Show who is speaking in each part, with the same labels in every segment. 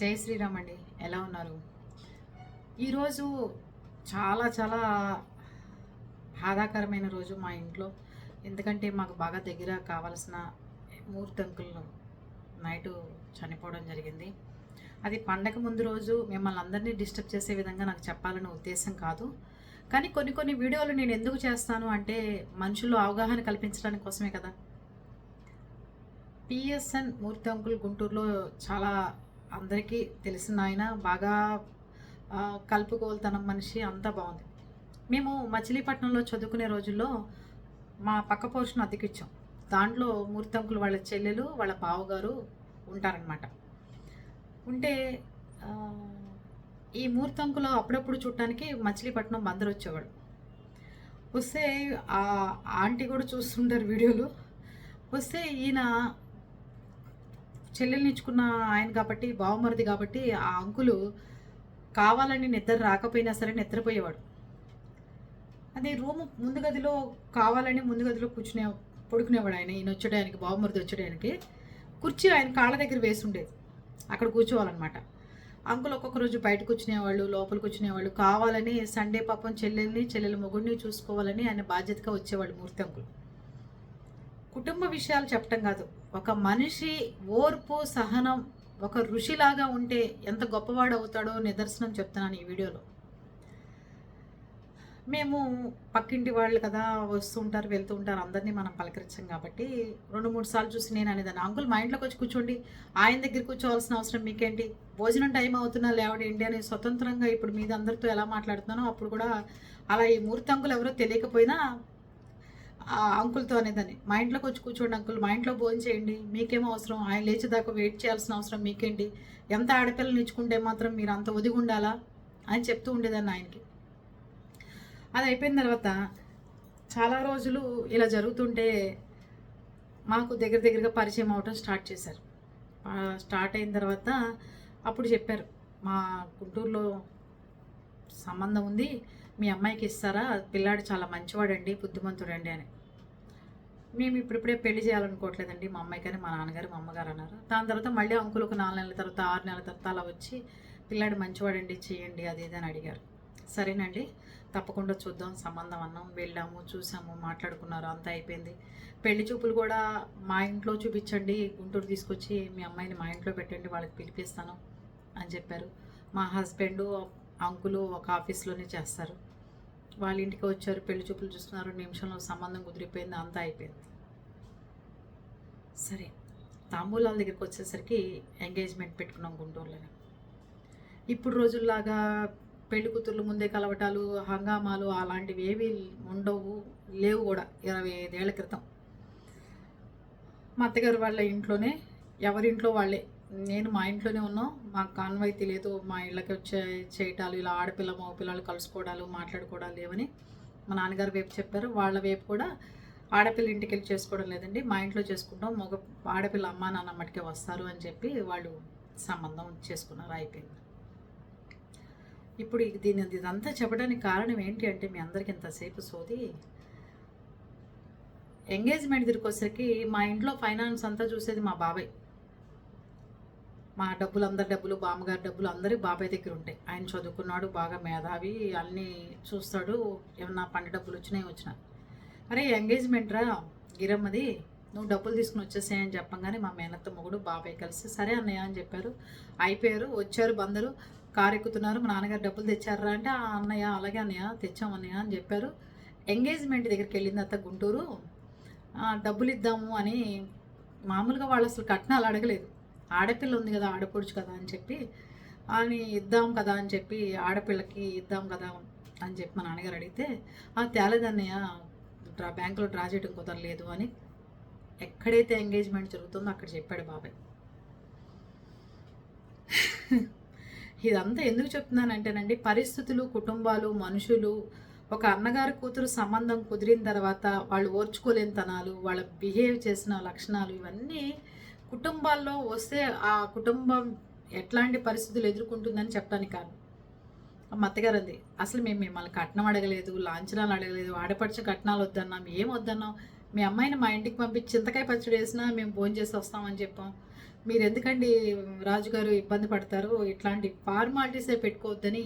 Speaker 1: జై శ్రీరామ్ అండి. ఎలా ఉన్నారు? ఈరోజు చాలా చాలా బాధాకరమైన రోజు మా ఇంట్లో. ఎందుకంటే మాకు బాగా దగ్గర కావాల్సిన మూర్తి నైటు చనిపోవడం జరిగింది. అది పండగ ముందు రోజు మిమ్మల్ని అందరినీ డిస్టర్బ్ చేసే విధంగా నాకు చెప్పాలనే ఉద్దేశం కాదు. కానీ కొన్ని కొన్ని వీడియోలు నేను ఎందుకు చేస్తాను అంటే మనుషుల్లో అవగాహన కల్పించడానికి కోసమే కదా. పిఎస్ఎన్ మూర్తి అంకుల్ గుంటూరులో చాలా అందరికీ తెలిసిన ఆయన బాగా ఆ, కలుపుకోలుతనం మనిషి అంతా బాగుంది. మేము మచిలీపట్నంలో చదువుకునే రోజుల్లో మా పక్క పోర్షన్ అద్దెకిచ్చాం. దాంట్లో మూర్తంకులు వాళ్ళ చెల్లెలు వాళ్ళ బావగారు ఉంటారనమాట ఉంటే ఈ మూర్తంకులు అప్పుడప్పుడు చూడటానికి మచిలీపట్నం బందరు వచ్చేవాడు. వస్తే ఆ ఆంటీ కూడా చూస్తుంటారు వీడియోలు. వస్తే ఈయన చెల్లెల్ని ఇచ్చుకున్న ఆయన కాబట్టి బావమరిది కాబట్టి ఆ అంకులు కావాలని నిద్ర రాకపోయినా సరే నిద్రపోయేవాడు. అదే రూమ్ ముందు గదిలో కావాలని ముందు గదిలో కూర్చునే పడుకునేవాడు ఆయన. ఈయన వచ్చేయడానికి బావమరిది వచ్చేయడానికి కుర్చీ ఆయన కాళ్ళ దగ్గర వేసి ఉండేది అక్కడ కూర్చోవాలన్నమాట. అంకుల్ ఒక్కొక్క రోజు బయట కూర్చునేవాళ్ళు లోపలికి కూర్చునేవాళ్ళు. కావాలని సండే పాపం చెల్లెల్ని చెల్లెల మొగుడిని చూసుకోవాలని ఆయన బాధ్యతగా వచ్చేవాళ్ళు మూర్తి అంకుల్. కుటుంబ విషయాలు చెప్పటం కాదు. ఒక మనిషి ఓర్పు సహనం ఒక ఋషిలాగా ఉంటే ఎంత గొప్పవాడు అవుతాడో నిదర్శనం చెప్తున్నాను ఈ వీడియోలో. మేము పక్కింటి వాళ్ళు కదా వస్తుంటారు వెళ్తూ ఉంటారు అందరినీ మనం పలకరించాం కాబట్టి రెండు మూడు సార్లు చూసి నేను అనేదాన్ని అంకుల్ మా ఇంట్లోకి వచ్చి కూర్చోండి ఆయన దగ్గర కూర్చోవాల్సిన అవసరం మీకేంటి? భోజనం టైం అవుతున్నా లేవడేంటి అని స్వతంత్రంగా ఇప్పుడు మీద అందరితో ఎలా మాట్లాడుతున్నానో అప్పుడు కూడా అలా ఈ మూర్తి అంకులు ఎవరో తెలియకపోయినా ఆ అంకుల్తో అనేదాన్ని. మా ఇంట్లోకి వచ్చి కూర్చోండి అంకుల్ మా ఇంట్లో భోజనం చేయండి మీకేం అవసరం? ఆయన లేచేదాకా వెయిట్ చేయాల్సిన అవసరం మీకేంటి? ఎంత ఆడపిల్లలు ఇచ్చుకుంటే మాత్రం మీరు అంత ఒదిగి ఉండాలా? అని చెప్తూ ఉండేదాన్ని ఆయనకి. అది అయిపోయిన తర్వాత చాలా రోజులు ఇలా జరుగుతుంటే మాకు దగ్గర దగ్గరగా పరిచయం అవటం స్టార్ట్ చేశారు. స్టార్ట్ అయిన తర్వాత అప్పుడు చెప్పారు మా గుంటూరులో సంబంధం ఉంది మీ అమ్మాయికి ఇస్తారా? పిల్లాడు చాలా మంచివాడండి బుద్ధిమంతుడండి అని. మేము ఇప్పుడిప్పుడే పెళ్ళి చేయాలనుకోవట్లేదండి. మా అమ్మాయి కానీ మా నాన్నగారు మా అమ్మగారు అన్నారు. దాని తర్వాత మళ్ళీ అంకులు ఒక నాలుగు నెలల తర్వాత ఆరు నెలల తర్వాత అలా వచ్చి పిల్లాడు మంచివాడండి చేయండి అది ఇది అని అడిగారు. సరేనండి తప్పకుండా చూద్దాం సంబంధం అన్నాం వెళ్ళాము చూసాము మాట్లాడుకున్నారు అంతా అయిపోయింది. పెళ్ళి చూపులు కూడా మా ఇంట్లో చూపించండి గుంటూరు తీసుకొచ్చి మీ అమ్మాయిని మా ఇంట్లో పెట్టండి వాళ్ళకి పిలిపిస్తాను అని చెప్పారు. మా హస్బెండ్ అంకులు ఒక ఆఫీస్లోనే చేస్తారు. వాళ్ళ ఇంటికి వచ్చారు పెళ్ళి చూపులు చూస్తున్నారు నిమిషంలో సంబంధం కుదిరిపోయింది అంతా అయిపోయింది. సరే తాంబూలాల దగ్గరికి వచ్చేసరికి ఎంగేజ్మెంట్ పెట్టుకున్నాం గుంటూరులోనే. ఇప్పుడు రోజుల్లాగా పెళ్ళి కూతుర్లు ముందే కలవటాలు హంగామాలు అలాంటివి ఏవి ఉండవు లేవు కూడా ఇరవై ఐదేళ్ళ క్రితం. మా అత్తగారు వాళ్ళ ఇంట్లోనే ఎవరింట్లో వాళ్ళే. నేను మా ఇంట్లోనే ఉన్నాం. మాకు కాన్వాయితీ తెలియదు మా ఇళ్ళకి వచ్చే చేయటాలు ఇలా ఆడపిల్ల మగపిల్లలు కలుసుకోవడాలు మాట్లాడుకోవడాలు లేవని మా నాన్నగారు వైపు చెప్పారు. వాళ్ళ వైపు కూడా ఆడపిల్ల ఇంటికి వెళ్ళి చేసుకోవడం లేదండి. మా ఇంట్లో చేసుకుంటాం. మగ ఆడపిల్ల అమ్మ నాన్న మట్టుకే వస్తారు అని చెప్పి వాళ్ళు సంబంధం చేసుకున్నారు. అయిపోయింది. ఇప్పుడు ఇది- దీని ఇదంతా చెప్పడానికి కారణం ఏంటి అంటే మీ అందరికి ఇంతసేపు సోది. ఎంగేజ్మెంట్ దగ్గరికి వచ్చేసరికి మా ఇంట్లో ఫైనాన్స్ అంతా చూసేది మా బాబాయ్. మా డబ్బులు అందరి డబ్బులు బామ్మగారి డబ్బులు అందరి బాబాయ్ దగ్గర ఉంటాయి. ఆయన చదువుకున్నాడు బాగా మేధావి అన్నీ చూస్తాడు ఏమన్నా పండు డబ్బులు వచ్చినాయి వచ్చినా. అరే ఎంగేజ్మెంట్ రా గిరమ్మది నువ్వు డబ్బులు తీసుకుని వచ్చేసాయని చెప్పంగానే మా మేనత్త మొగుడు బాబాయ్ కలిసి సరే అన్నయ్య అని చెప్పారు. అయిపోయారు వచ్చారు బందరు కారు ఎక్కుతున్నారు మా నాన్నగారు డబ్బులు తెచ్చారా అంటే "ఆ, అన్నయ్య అలాగే అన్నయ్య తెచ్చాం అన్నయ్య అని చెప్పారు. ఎంగేజ్మెంట్ దగ్గరికి వెళ్ళింది అత్త గుంటూరు డబ్బులు ఇద్దాము అని మామూలుగా వాళ్ళు అసలు కట్నాలు అడగలేదు. ఆడపిల్ల ఉంది కదా ఆడపడుచు కదా అని చెప్పి అని ఇద్దాం కదా అని చెప్పి ఆడపిల్లకి ఇద్దాం కదా అని చెప్పి మా నాన్నగారు అడిగితే ఆ తేలేదన్నయ్య డ్రా బ్యాంకులో డ్రా చేయడం కుదరలేదు అని ఎక్కడైతే ఎంగేజ్మెంట్ జరుగుతుందో అక్కడ చెప్పాడు బాబాయ్. ఇదంతా ఎందుకు చెప్తున్నానంటేనండి పరిస్థితులు కుటుంబాలు మనుషులు ఒక అన్నగారి కూతురు సంబంధం కుదిరిన తర్వాత వాళ్ళు ఓర్చుకోలేని తనాలు వాళ్ళ బిహేవ్ చేసిన లక్షణాలు ఇవన్నీ కుటుంబాల్లో వస్తే ఆ కుటుంబం ఎట్లాంటి పరిస్థితులు ఎదుర్కొంటుందని చెప్పడానికి కాదు. మా అత్తగారు అంది అసలు మేము మిమ్మల్ని కట్నం అడగలేదు లాంఛనాలు అడగలేదు ఆడపడిచే కట్నాలు వద్దన్నాం ఏం వద్దన్నాం? మీ అమ్మాయిని మా ఇంటికి పంపించి చింతకాయ పచ్చడి వేసినా మేము భోజనం చేసి వస్తామని చెప్పాం. మీరు ఎందుకండి రాజుగారు ఇబ్బంది పడతారు? ఇట్లాంటి ఫార్మాలిటీసే పెట్టుకోవద్దని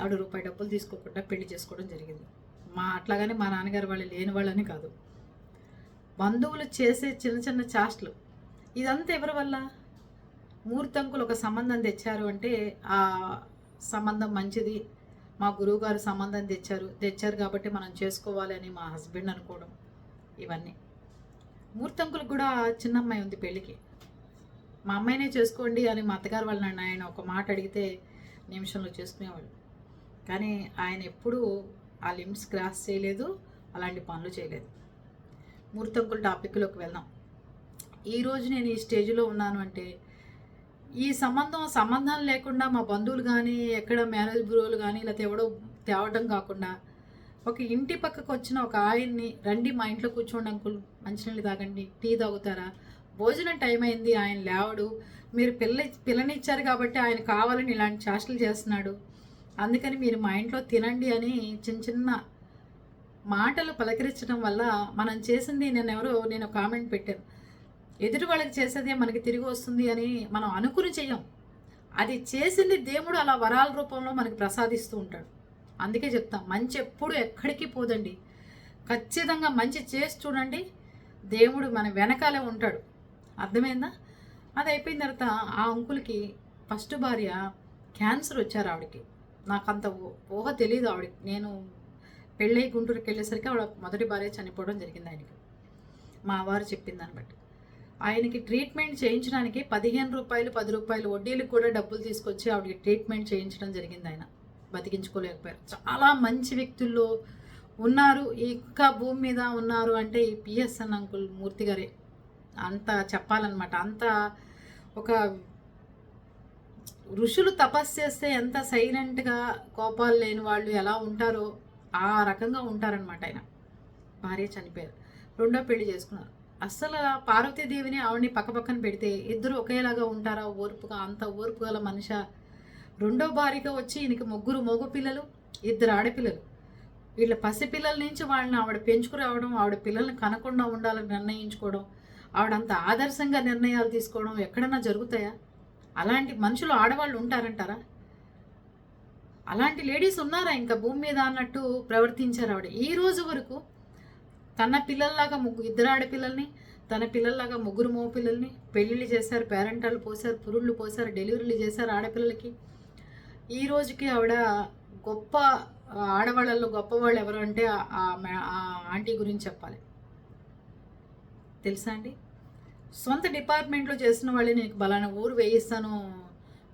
Speaker 1: ఆవిడ రూపాయి డబ్బులు తీసుకోకుండా పెళ్ళి చేసుకోవడం జరిగింది. మా అట్లాగానే మా నాన్నగారు వాళ్ళు లేని వాళ్ళని కాదు. బంధువులు చేసే చిన్న చిన్న చాస్ట్లు ఇదంతా ఎవరి వల్ల? మూర్తంకులు ఒక సంబంధం తెచ్చారు అంటే ఆ సంబంధం మంచిది. మా గురువుగారు సంబంధం తెచ్చారు. తెచ్చారు కాబట్టి మనం చేసుకోవాలి అని మా హస్బెండ్ అనుకోవడం ఇవన్నీ. మూర్తంకులకు కూడా చిన్న అమ్మాయి ఉంది పెళ్ళికి. మా అమ్మాయినే చేసుకోండి అని మా అత్తగారు వాళ్ళ నన్ను ఆయన ఒక మాట అడిగితే నిమిషంలో చేసుకునేవాళ్ళు. కానీ ఆయన ఎప్పుడూ ఆ లిమిట్స్ క్రాస్ చేయలేదు అలాంటి పనులు చేయలేదు. మూర్తంకుల టాపిక్లోకి వెళ్దాం. ఈరోజు నేను ఈ స్టేజ్లో ఉన్నాను అంటే ఈ సంబంధం సంబంధం లేకుండా మా బంధువులు కానీ ఎక్కడ మ్యారేజ్ బ్యూరోలు కానీ లేకపోతే ఎవడో తేవడం కాకుండా ఒక ఇంటి పక్కకు వచ్చిన ఒక ఆయన్ని రండి మా ఇంట్లో కూర్చోండి అంకుల్ మంచినీళ్ళు తాగండి టీ తాగుతారా? భోజనం టైం అయింది ఆయన లేవడు. మీరు పిల్ల పిల్లనిచ్చారు కాబట్టి ఆయన కావాలని ఇలాంటి చేష్టలు చేస్తున్నాడు. అందుకని మీరు మా ఇంట్లో తినండి అని చిన్న చిన్న మాటలు పలకరించడం వల్ల మనం చేసింది నేను ఎవరో నేను కామెంట్ పెట్టాను. ఎదుటి వాళ్ళకి చేసేదే మనకి తిరిగి వస్తుంది అని మనం అనుకుని చెయ్యం అది చేసింది దేవుడు అలా వరాల రూపంలో మనకి ప్రసాదిస్తూ ఉంటాడు. అందుకే చెప్తాం మంచి ఎప్పుడు ఎక్కడికి పోదండి. ఖచ్చితంగా మంచి చేసి చూడండి దేవుడు మన వెనకాలే ఉంటాడు. అర్థమైందా? అది అయిపోయిన తర్వాత ఆ అంకుల్కి ఫస్ట్ భార్య క్యాన్సర్ వచ్చారు ఆవిడకి. నాకు అంత ఊహ తెలియదు ఆవిడకి. నేను పెళ్ళై గుంటూరుకి వెళ్ళేసరికి ఆవిడ మొదటి భార్య చనిపోవడం జరిగింది ఆయనకి. మా వారు చెప్పింది దాన్ని బట్టి. ఆయనకి ట్రీట్మెంట్ చేయించడానికి పదిహేను రూపాయలు పది రూపాయలు వడ్డీలకు కూడా డబ్బులు తీసుకొచ్చి ఆవిడకి ట్రీట్మెంట్ చేయించడం జరిగింది ఆయన. బతికించుకోలేకపోయారు. చాలా మంచి వ్యక్తుల్లో ఉన్నారు. ఇంకా భూమి మీద ఉన్నారు అంటే ఈ పిఎస్ఎన్ అంకుల్ మూర్తి గారే. అంత చెప్పాలన్నమాట. అంత ఒక ఋషులు తపస్సు చేస్తే ఎంత సైలెంట్గా కోపాలు లేని వాళ్ళు ఎలా ఉంటారో ఆ రకంగా ఉంటారనమాట ఆయన. భార్య చనిపోయారు. రెండో పెళ్ళి చేసుకున్నారు. అస్సలు పార్వతీదేవిని ఆవిడని పక్కపక్కన పెడితే ఇద్దరు ఒకేలాగా ఉంటారా? ఓర్పుగా అంత ఓర్పు గల మనిష. రెండో భార్యగా వచ్చి ఈయనకి ముగ్గురు మగ పిల్లలు ఇద్దరు ఆడపిల్లలు. వీళ్ళ పసిపిల్లల నుంచి వాళ్ళని ఆవిడ పెంచుకురావడం ఆవిడ పిల్లల్ని కనకుండా ఉండాలని నిర్ణయించుకోవడం ఆవిడ అంత ఆదర్శంగా నిర్ణయాలు తీసుకోవడం ఎక్కడన్నా జరుగుతాయా? అలాంటి మనుషులు ఆడవాళ్ళు ఉంటారంటారా? అలాంటి లేడీస్ ఉన్నారా ఇంకా భూమి మీద అన్నట్టు ప్రవర్తించారు ఆవిడ. ఈ రోజు వరకు తన పిల్లల్లాగా ముగ్గురు ఇద్దరు ఆడపిల్లల్ని తన పిల్లల్లాగా ముగ్గురు మో పిల్లల్ని పెళ్ళిళ్ళు చేశారు పేరెంటాలు పోశారు పురుళ్ళు పోశారు డెలివరీలు చేశారు ఆడపిల్లలకి. ఈ రోజుకి ఆవిడ గొప్ప ఆడవాళ్ళల్లో గొప్పవాళ్ళు ఎవరు అంటే ఆ- ఆంటీ గురించి చెప్పాలి. తెలుసా అండి? సొంత డిపార్ట్మెంట్లో చేసిన వాళ్ళే నీకు బలానా ఊరు వేయిస్తాను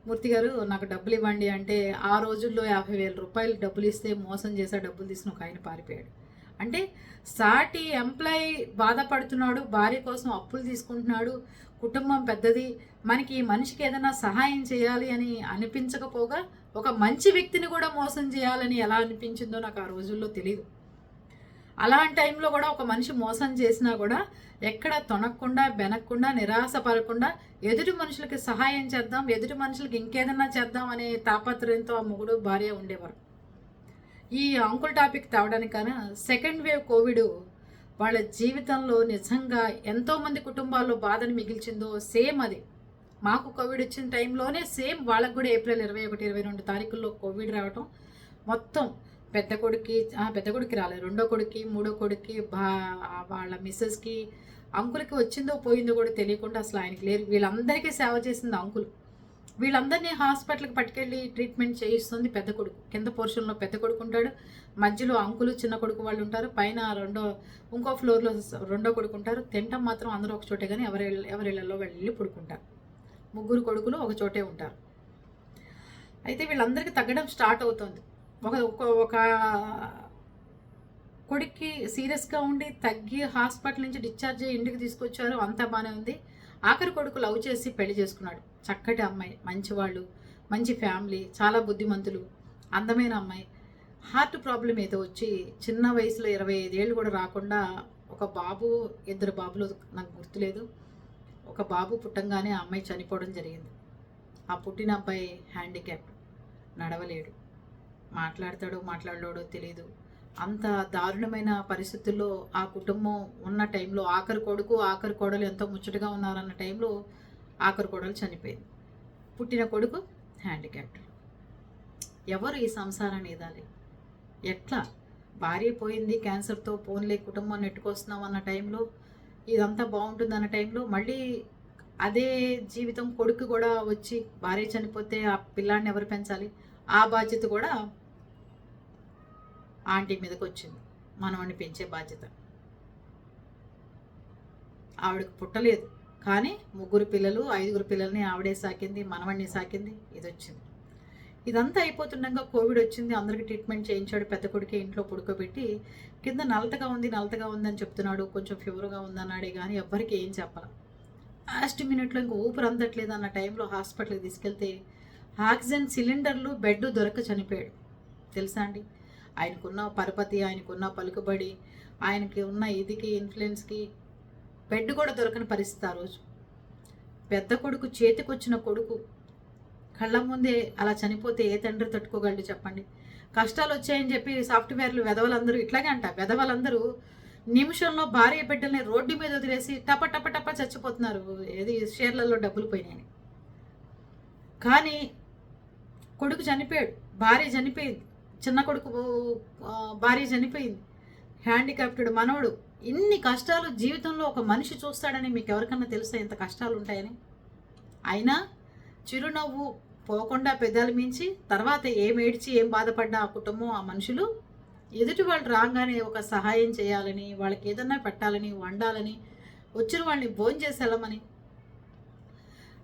Speaker 1: మూర్తి గారు నాకు డబ్బులు ఇవ్వండి అంటే ఆ రోజుల్లో యాభై వేల రూపాయలు డబ్బులు ఇస్తే మోసం చేసే డబ్బులు తీసుకుని ఒక ఆయన పారిపోయాడు. అంటే సాటి ఎంప్లాయీ బాధపడుతున్నాడు భార్య కోసం అప్పులు తీసుకుంటున్నాడు కుటుంబం పెద్దది మనకి ఈ మనిషికి ఏదైనా సహాయం చేయాలి అని అనిపించకపోగా ఒక మంచి వ్యక్తిని కూడా మోసం చేయాలని ఎలా అనిపించిందో నాకు ఆ రోజుల్లో తెలియదు అలాంటి టైంలో కూడా ఒక మనిషి మోసం చేసినా కూడా ఎక్కడ తొనక్కుండా బెనక్కుండా నిరాశపడకుండా ఎదుటి మనుషులకి సహాయం చేద్దాం ఎదుటి మనుషులకి ఇంకేదన్నా చేద్దాం అనే తాపత్రయంతో ఆ మొగుడు భార్య ఉండేవారు. ఈ అంకుల్ టాపిక్ తేవడానికైనా సెకండ్ వేవ్ కోవిడ్ వాళ్ళ జీవితంలో నిజంగా ఎంతోమంది కుటుంబాల్లో బాధను మిగిల్చిందో సేమ్ అది. మాకు కోవిడ్ వచ్చిన టైంలోనే సేమ్ వాళ్ళకు కూడా ఏప్రిల్ ఇరవై ఒకటి ఇరవై రెండు తారీఖుల్లో కోవిడ్ రావటం. మొత్తం పెద్ద కొడుక్కి పెద్ద కొడుక్కి రాలేదు. రెండో కొడుక్కి మూడో కొడుక్కి బా వాళ్ళ మిస్సెస్కి అంకుల్కి వచ్చిందో పోయిందో కూడా తెలియకుండా అసలు ఆయనకి లేరు. వీళ్ళందరికీ సేవ చేసింది అంకుల్. వీళ్ళందరినీ హాస్పిటల్కి పట్టుకెళ్ళి ట్రీట్మెంట్ చేయిస్తుంది పెద్ద కొడుకు. కింద పోర్షన్లో పెద్ద కొడుకు ఉంటాడు. మధ్యలో అంకులు చిన్న కొడుకు వాళ్ళు ఉంటారు. పైన రెండో ఇంకో ఫ్లోర్లో రెండో కొడుకు ఉంటారు. తింటాం మాత్రం అందరూ ఒక చోటే కానీ ఎవరి ఎవరిళ్ళల్లో వెళ్ళి పడుకుంటారు. ముగ్గురు కొడుకులు ఒక చోటే ఉంటారు. అయితే వీళ్ళందరికీ తగ్గడం స్టార్ట్ అవుతుంది. ఒక ఒక ఒక కొడుక్కి సీరియస్గా ఉండి తగ్గి హాస్పిటల్ నుంచి డిశ్చార్జ్ అయ్యి ఇంటికి తీసుకొచ్చారు. అంతా బాగానే ఉంది. ఆఖరి కొడుకు లవ్ చేసి పెళ్ళి చేసుకున్నాడు. చక్కటి అమ్మాయి మంచివాళ్ళు మంచి ఫ్యామిలీ చాలా బుద్ధిమంతులు అందమైన అమ్మాయి. హార్ట్ ప్రాబ్లం ఏదో వచ్చి చిన్న వయసులో ఇరవై ఐదేళ్ళు కూడా రాకుండా ఒక బాబు ఇద్దరు బాబులు నాకు గుర్తులేదు. ఒక బాబు పుట్టంగానే ఆ అమ్మాయి చనిపోవడం జరిగింది. ఆ పుట్టిన అబ్బాయి హ్యాండిక్యాప్ నడవలేడు. మాట్లాడతాడో మాట్లాడలేడో తెలియదు అంత దారుణమైన పరిస్థితుల్లో ఆ కుటుంబం ఉన్న టైంలో ఆఖరి కొడుకు ఆఖరి కోడలు ఎంతో ముచ్చటగా ఉన్నారన్న టైంలో ఆఖరి కొడలు చనిపోయింది. పుట్టిన కొడుకు హ్యాండిక్యాప్డ్ ఎవరు ఈ సంసారాన్ని ఇదాలి ఎట్లా? భార్య పోయింది క్యాన్సర్తో పోన్లే కుటుంబం నెట్టుకొస్తున్నాం అన్న టైంలో ఇదంతా బాగుంటుంది అన్న టైంలో మళ్ళీ అదే జీవితం కొడుకు కూడా వచ్చి భార్య చనిపోతే ఆ పిల్లాడిని ఎవరు పెంచాలి? ఆ బాధ్యత కూడా ఆంటీ మీదకి వచ్చింది. మనవాడిని పెంచే బాధ్యత. ఆవిడకు పుట్టలేదు. కానీ ముగ్గురు పిల్లలు ఐదుగురు పిల్లల్ని ఆవిడే సాకింది మనవడిని సాకింది ఇది వచ్చింది ఇదంతా అయిపోతుండగా కోవిడ్ వచ్చింది అందరికి ట్రీట్మెంట్ చేయించాడు పెద్ద కొడుకే ఇంట్లో పుడుకోబెట్టి కింద నలతగా ఉంది నలతగా ఉందని చెప్తున్నాడు కొంచెం ఫీవర్గా ఉందన్నాడే కానీ ఎవ్వరికి ఏం చెప్పాల. లాస్ట్ మినిట్లో ఇంక ఊపిరి అందట్లేదు అన్న టైంలో హాస్పిటల్కి తీసుకెళ్తే ఆక్సిజన్ సిలిండర్లు బెడ్ దొరక చనిపోయాడు. తెలుసా అండి? ఆయనకున్న పరపతి ఆయనకున్న పలుకుబడి ఆయనకి ఉన్న ఇదికి ఇన్ఫ్లుయెన్స్కి బెడ్ కూడా దొరకని పరిస్థితి ఆ రోజు. పెద్ద కొడుకు చేతికొచ్చిన కొడుకు కళ్ళ ముందే అలా చనిపోతే ఏ తండ్రి తట్టుకోగలడు చెప్పండి. కష్టాలు వచ్చాయని చెప్పి సాఫ్ట్వేర్లు వెధవలందరూ ఇట్లాగే అంట. వెధవలందరూ నిమిషంలో భార్య బిడ్డల్ని రోడ్డు మీద వదిలేసి టప టప టప చచ్చిపోతున్నారు. ఏది షేర్లలో డబ్బులు పోయినాయని. కానీ కొడుకు చనిపోయాడు. భార్య చనిపోయింది. చిన్న కొడుకు భార్య చనిపోయింది. హ్యాండిక్యాప్టెడ్ మనవడు ఇన్ని కష్టాలు జీవితంలో ఒక మనిషి చూస్తాడని మీకు ఎవరికన్నా తెలుసా ఇంత కష్టాలు ఉంటాయని అయినా చిరునవ్వు పోకుండా పెదాలు మించి తర్వాత ఏం ఏడ్చి ఏం బాధపడ్డా ఆ కుటుంబం ఆ మనుషులు ఎదుటి వాళ్ళు రాగానే ఒక సహాయం చేయాలని వాళ్ళకి ఏదన్నా పెట్టాలని వండాలని వచ్చిన వాళ్ళని భోజనం వెళ్ళమని.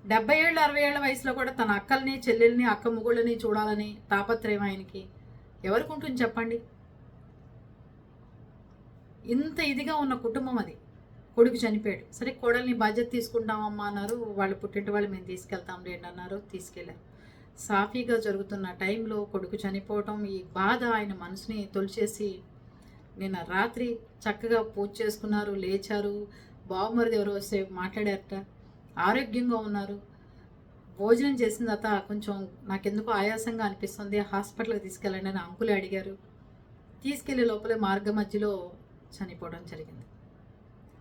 Speaker 1: డెబ్బై ఏళ్ళు అరవై ఏళ్ళ వయసులో కూడా తన అక్కల్ని చెల్లెల్ని అక్క ముగుళ్ళని చూడాలని తాపత్రయం ఆయనకి. ఎవరికి ఉంటుంది చెప్పండి? ఇంత ఇదిగా ఉన్న కుటుంబం అది. కొడుకు చనిపోయాడు. సరే కోడల్ని బాధ్యత తీసుకుంటామమ్మా అన్నారు. వాళ్ళు పుట్టింటి వాళ్ళు మేము తీసుకెళ్తాం లేండి అన్నారు. తీసుకెళ్ళారు. సాఫీగా జరుగుతున్న టైంలో కొడుకు చనిపోవటం ఈ బాధ ఆయన మనసుని తొలిచేసి నిన్న రాత్రి చక్కగా పూజ చేసుకున్నారు లేచారు. బావమరిది ఎవరో వస్తే మాట్లాడారట. ఆరోగ్యంగా ఉన్నారు. భోజనం చేసిన తర్వాత కొంచెం నాకెందుకు ఆయాసంగా అనిపిస్తుంది. హాస్పిటల్కి తీసుకెళ్ళండి అని అంకులే అడిగారు. తీసుకెళ్ళే లోపలే మార్గ మధ్యలో చనిపోవడం జరిగింది.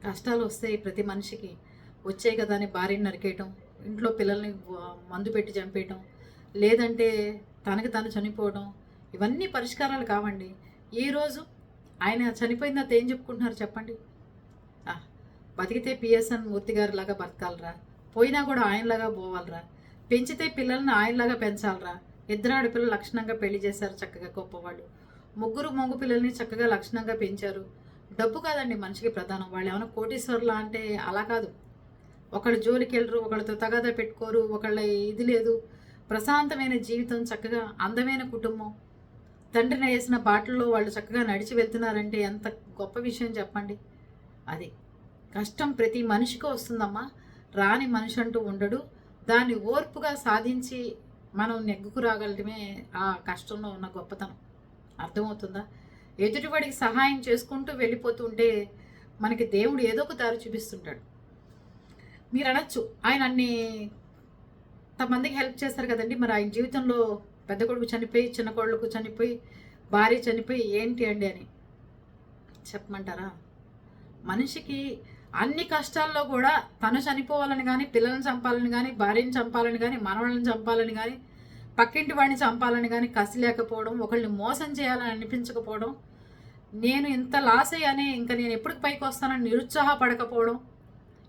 Speaker 1: కష్టాలు వస్తాయి ప్రతి మనిషికి వచ్చాయి కదా అని భార్యని నరికేయటం ఇంట్లో పిల్లల్ని మందు పెట్టి చంపేయటం లేదంటే తనకి తను చనిపోవడం ఇవన్నీ పరిష్కారాలు కావండి. ఈ రోజు ఆయన చనిపోయిన తర్వాత ఏం చెప్పుకుంటున్నారు చెప్పండి? బతికితే పిఎస్ఎన్ మూర్తి గారి లాగా బతకాలరా. పోయినా కూడా ఆయనలాగా పోవాలరా. పెంచితే పిల్లల్ని ఆయనలాగా పెంచాలరా. ఇద్దరు ఆడపిల్లలు లక్షణంగా పెళ్ళి చేశారు చక్కగా గొప్పవాళ్ళు. ముగ్గురు మగ పిల్లల్ని చక్కగా లక్షణంగా పెంచారు. డబ్బు కాదండి మనిషికి ప్రధానం. వాళ్ళు ఏమైనా కోటీశ్వర్లా అంటే అలా కాదు. ఒకళ్ళు జోలికి వెళ్ళరు ఒకళ్ళతో తగాద పెట్టుకోరు ఒకళ్ళ ఇది లేదు. ప్రశాంతమైన జీవితం చక్కగా అందమైన కుటుంబం. తండ్రిని వేసిన బాటల్లో వాళ్ళు చక్కగా నడిచి వెళ్తున్నారంటే ఎంత గొప్ప విషయం చెప్పండి. అది కష్టం ప్రతి మనిషికి వస్తుందమ్మా. రాని మనిషి అంటూ ఉండడు. దాన్ని ఓర్పుగా సాధించి మనం నెగ్గుకు రాగలటమే ఆ కష్టంలో ఉన్న గొప్పతనం. అర్థమవుతుందా? ఎదుటివాడికి సహాయం చేసుకుంటూ వెళ్ళిపోతుంటే మనకి దేవుడు ఏదో ఒక దారి చూపిస్తుంటాడు. మీరు అనొచ్చు ఆయన అన్ని మందికి హెల్ప్ చేస్తారు కదండి. మరి ఆయన జీవితంలో పెద్ద కొడుకు చనిపోయి చిన్న కొడుకు చనిపోయి భార్య చనిపోయి ఏంటి అండి అని చెప్పమంటారా? మనిషికి అన్ని కష్టాల్లో కూడా తను చనిపోవాలని కానీ పిల్లల్ని చంపాలని కానీ భార్యని చంపాలని కానీ మనవాళ్ళని చంపాలని కానీ పక్కింటి వాడిని చంపాలని కానీ కసి లేకపోవడం ఒకళ్ళని మోసం చేయాలని అనిపించకపోవడం నేను ఇంత లాస్ అయ్యానే ఇంకా నేను ఎప్పుడు పైకి వస్తానని నిరుత్సాహపడకపోవడం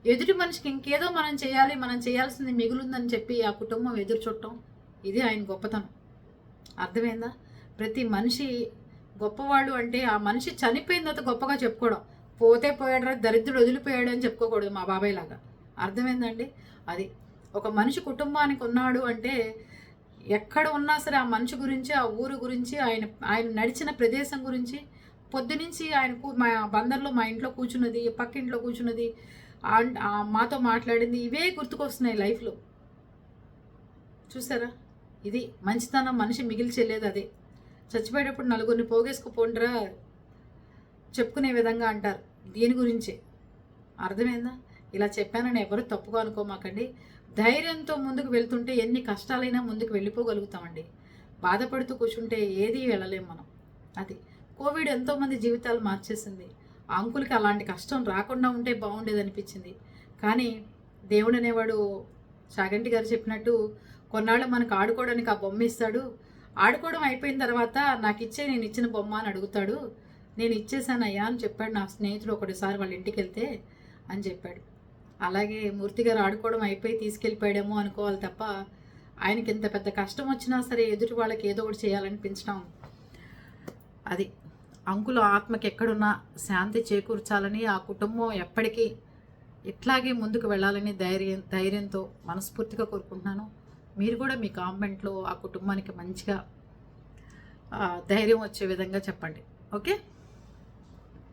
Speaker 1: ఎదుటి మనిషికి ఇంకేదో మనం చేయాలి మనం చేయాల్సింది మిగులుందని చెప్పి ఆ కుటుంబం ఎదురు చుట్టం ఇది ఆయన గొప్పతనం. అర్థమైందా? ప్రతి మనిషి గొప్పవాడు అంటే ఆ మనిషి చనిపోయిన తర్వాత గొప్పగా చెప్పుకోవడం. పోతే పోయాడరా దరిద్రుడు వదిలిపోయాడు అని చెప్పుకోకూడదు మా బాబాయ్ లాగా. అర్థమైందండి అది ఒక మనిషి కుటుంబానికి ఉన్నాడు అంటే ఎక్కడ ఉన్నా సరే ఆ మనిషి గురించి ఆ ఊరు గురించి ఆయన ఆయన నడిచిన ప్రదేశం గురించి పొద్దునుంచి ఆయనకు మా బందర్లో మా ఇంట్లో కూర్చున్నది పక్కింట్లో కూర్చున్నది మాతో మాట్లాడింది ఇవే గుర్తుకొస్తున్నాయి లైఫ్లో. చూసారా? ఇది మంచితనం మనిషి మిగిల్చేలేదు అదే. చచ్చిపోయేటప్పుడు నలుగురిని పోగేసుకుపోండ్రా చెప్పుకునే విధంగా అంటారు. దీని గురించే. అర్థమైందా? ఇలా చెప్పానని ఎవరు తప్పుగా అనుకోమాకండి. ధైర్యంతో ముందుకు వెళ్తుంటే ఎన్ని కష్టాలైనా ముందుకు వెళ్ళిపోగలుగుతామండి. బాధపడుతూ కూర్చుంటే ఏది వెళ్ళలేం మనం. అది కోవిడ్ ఎంతోమంది జీవితాలు మార్చేసింది. ఆ అంకులకి అలాంటి కష్టం రాకుండా ఉంటే బాగుండేది అనిపించింది కానీ దేవుడు అనేవాడు చాగంటి గారు చెప్పినట్టు కొన్నాళ్ళు మనకు ఆడుకోవడానికి ఆ బొమ్మ ఇస్తాడు. ఆడుకోవడం అయిపోయిన తర్వాత నాకు ఇచ్చే నేను ఇచ్చిన బొమ్మ అని అడుగుతాడు. నేను ఇచ్చేసానయ్యా అని చెప్పాడు నా స్నేహితుడు ఒకటిసారి వాళ్ళ ఇంటికి వెళ్తే అని చెప్పాడు. అలాగే మూర్తి గారు ఆడుకోవడం అయిపోయి తీసుకెళ్ళిపోయాడేమో అనుకోవాలి తప్ప ఆయనకి ఎంత పెద్ద కష్టం వచ్చినా సరే ఎదుటి వాళ్ళకి ఏదో ఒకటి చేయాలనిపించడం అది. అంకుల ఆత్మకి ఎక్కడున్నా శాంతి చేకూర్చాలని ఆ కుటుంబం ఎప్పటికీ ఇట్లాగే ముందుకు వెళ్ళాలని ధైర్యం ధైర్యంతో మనస్ఫూర్తిగా కోరుకుంటున్నాను. మీరు కూడా మీ కామెంట్లో ఆ కుటుంబానికి మంచిగా ధైర్యం వచ్చే విధంగా చెప్పండి. ఓకే?